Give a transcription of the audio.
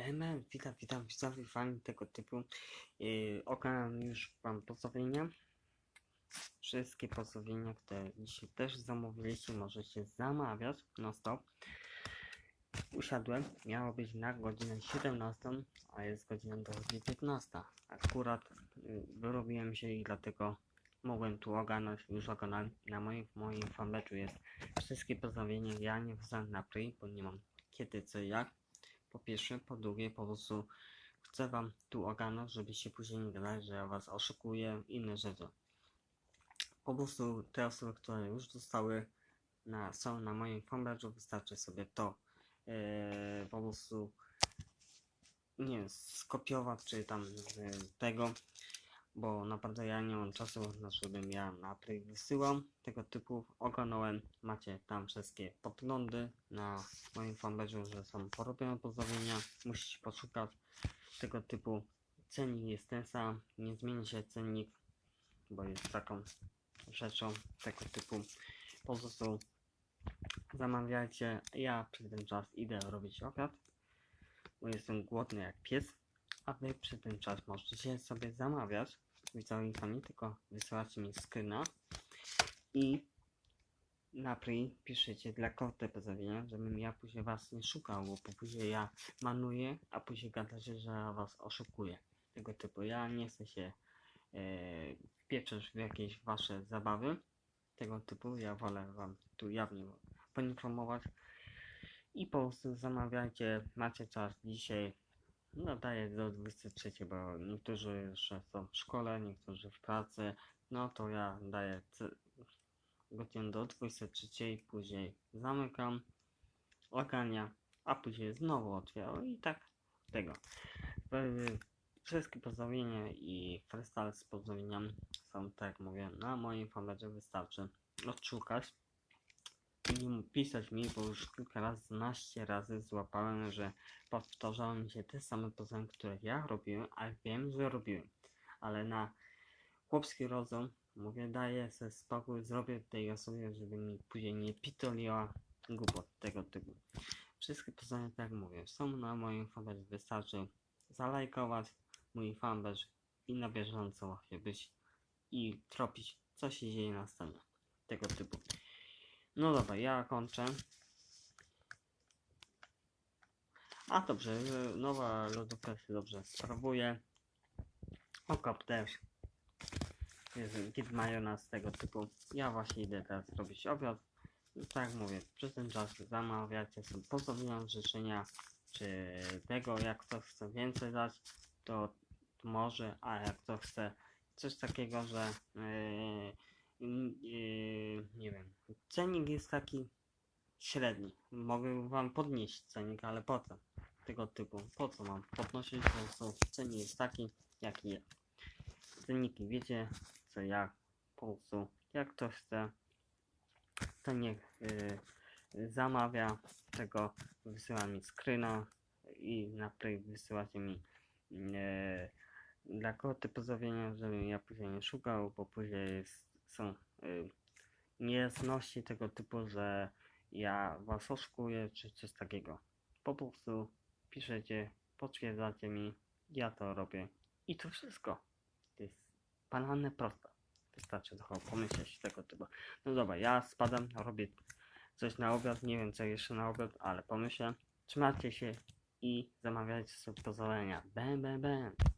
BM, witam, witam, widzowie, fani tego typu. Yy, już wam pozdrowienia. Wszystkie pozdrowienia, które dzisiaj też zamówiliście, możecie zamawiać no stop. Usiadłem, miało być na godzinę 17, a jest godzina dochodzi 15. Akurat yy, wyrobiłem się i dlatego mogłem tu ogarnąć, już ogarnąłem. Na moim, moim fanpage'u jest wszystkie pozdrowienia, ja nie wrzucam na play, bo nie mam kiedy, co jak po pierwsze, po drugie, po prostu chcę wam tu ogarnąć, żebyście później nie gadali, że ja was oszukuję, inne rzeczy. Po prostu te osoby, które już zostały na, są na moim fanpage'u, wystarczy sobie to yy, po prostu nie skopiować, czy tam yy, tego, bo naprawdę ja nie mam czasu, na żebym ja na play wysyłał tego typu. Oglądałem, macie tam wszystkie podglądy na moim fanpage'u, że są porobione pozdrowienia. Musicie poszukać tego typu. Cennik jest ten sam, nie zmieni się cennik, bo jest taką rzeczą tego typu. Po prostu zamawiajcie. Ja przez ten czas idę robić obiad, bo jestem głodny jak pies, a wy przez ten czas możecie sobie zamawiać widzami, tylko wysyłacie mi screena i na play piszecie dla koty pozdrowienia, żebym ja później was nie szukał, bo później ja manuję, a później gadacie, że was oszukuję. Tego typu. Ja nie chcę się e, w jakieś wasze zabawy tego typu. Ja wolę wam tu jawnie poinformować. I po prostu zamawiajcie, macie czas dzisiaj. No daję do 23, bo niektórzy jeszcze są w szkole, niektórzy w pracy. No to ja daję godzinę do 23, później zamykam, ogarnia, a później znowu otwieram i tak tego. Wszystkie pozdrowienia i freestyle z pozdrowieniami są, tak jak mówię, na moim fanpage'u wystarczy odszukać pisać mi, bo już kilka razy, 12 razy złapałem, że powtarzały mi się te same pozdrowienia, które ja robiłem, a wiem, że robiłem. Ale na chłopski rozum mówię, daję sobie spokój, zrobię tej osobie, żeby mi później nie pitoliła głupot tego typu. Wszystkie pozdrowienia, tak mówię, są na moim fanpage, wystarczy zalajkować mój fanpage i na bieżąco łatwiej być i tropić, co się dzieje na scenie. Tego typu. No dobra, ja kończę. A dobrze, y, nowa lodówka się dobrze sprawuje. Okap też. Jest git majonez tego typu. Ja właśnie idę teraz robić obiad. I tak mówię, przez ten czas zamawiacie sobie pozdrowienia, życzenia, czy tego, jak ktoś chce więcej dać, to może, a jak ktoś chce coś takiego, że yy, yy, nie wiem, cennik jest taki średni. Mogę wam podnieść cennik, ale po co? Tego typu. Po co mam podnosić? Po prostu cennik jest taki, jaki jest. Cenniki wiecie, co jak. Po prostu, jak ktoś chce, to niech yy, zamawia tego, wysyła mi screena i na play wysyłacie mi yy, dla koty pozdrowienia, żebym ja później nie szukał, bo później jest, są yy, niejasności tego typu, że ja was oszukuję, czy coś takiego. Po prostu piszecie, potwierdzacie mi, ja to robię i to wszystko. To jest banalne proste. Wystarczy trochę pomyśleć tego typu. No dobra, ja spadam, robię coś na obiad, nie wiem co jeszcze na obiad, ale pomyślę. Trzymajcie się i zamawiajcie sobie pozwolenia. Bam, bam, bam.